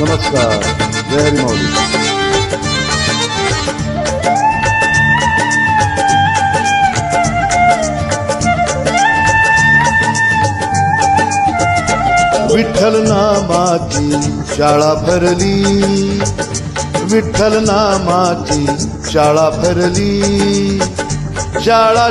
नमस्कार जय हरी माऊली. विठ्ठल नामाची शाळा भरली. विठ्ठल नामाची शाळा भरली. शाळा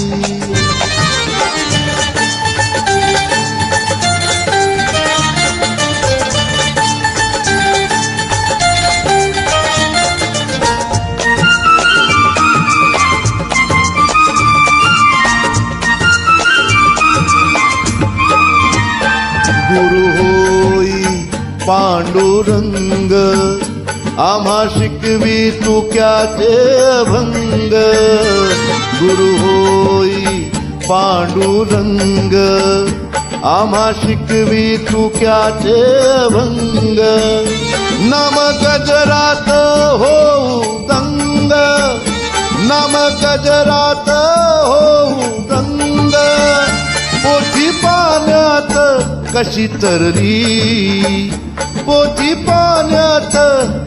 पांडुरंग आम्हा शिकवी तुक्याचे अभंग गुरु होई पांडुरंग आम्हा शिकवी तुक्याचे अभंग नम गजरात होऊ कशी तरली? पोथी पाण्यात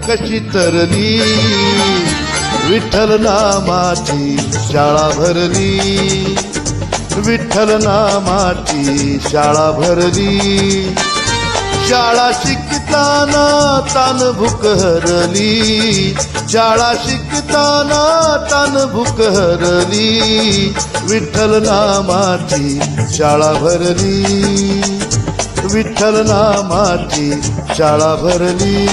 कशी तरली? विठ्ठल नामाची शाळा भरली. विठ्ठल नामाची शाळा भरली. शाळा शिकताना तान भूक हरली. शाळा शिकताना तान भूक हरली. विठ्ठल नामाची शाळा भरली. विठ्ठल नामाची शाळा भरली.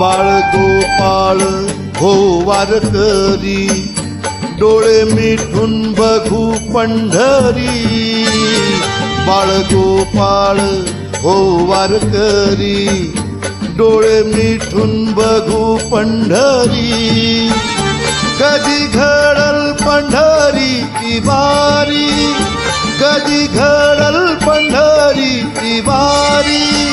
बाळ गोपाळ हो वारकरी डोळे मिठून बघू पंढरी. बाळ गोपाळ हो वारकरी. डोळे मिठून बघू पंढरी. कधी घडल पंढरी वारी. कधी घडल पंढरी वारी.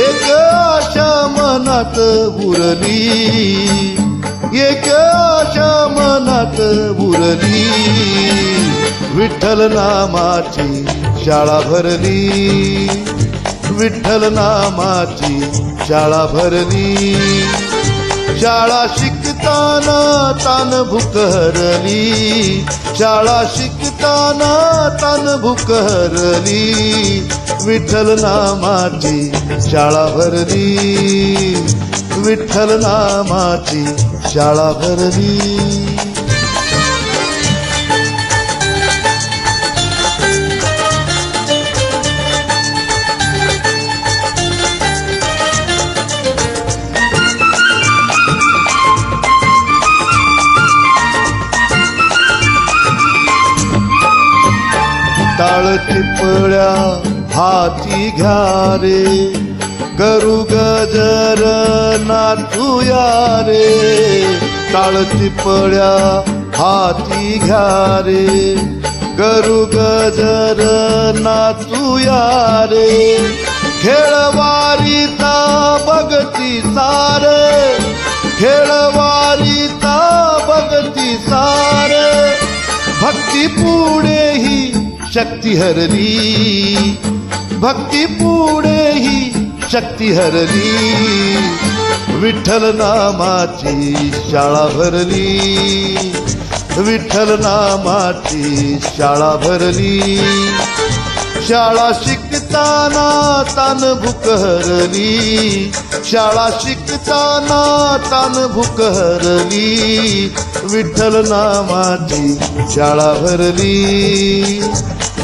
एक आशा मनात उरली. एक आशा मनात उरली. विठ्ठल नामाची शाळा भरली. विठ्ठल नामाची शाळा भरली. शाळा शिकताना तान भुकरली शाळा शिकताना तान भुकरली विठ्ठल नामाची शाळा भरली विठ्ठल नामाची शाळा भरली टाळ चिपळ्या हाती घ्या रे करू गजर नाचूया रे काळचिपळ्या हाती घ्या रे करू गजर नाचूया रे खेळवारीता बघती सार खेळवारीता बघती सार. भक्ती पुढे ही शक्ती हरली भक्ती पुढे ही शक्ती हरली. विठ्ठल नामाची शाळा भरली. विठ्ठल नामाची शाळा भरली. शाळा शिकताना तान भूक हरली. शाळा शिकताना तान भूक हरली. विठ्ठल नामाची शाळा भरली.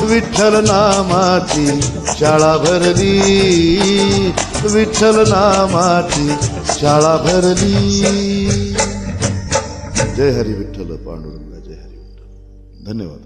विठ्ठल नामाची शाळा भरली. विठ्ठल नामाची शाळा भरली. जय हरी विठ्ठल पांडुरंगा जय हरी विठ्ठल. धन्यवाद.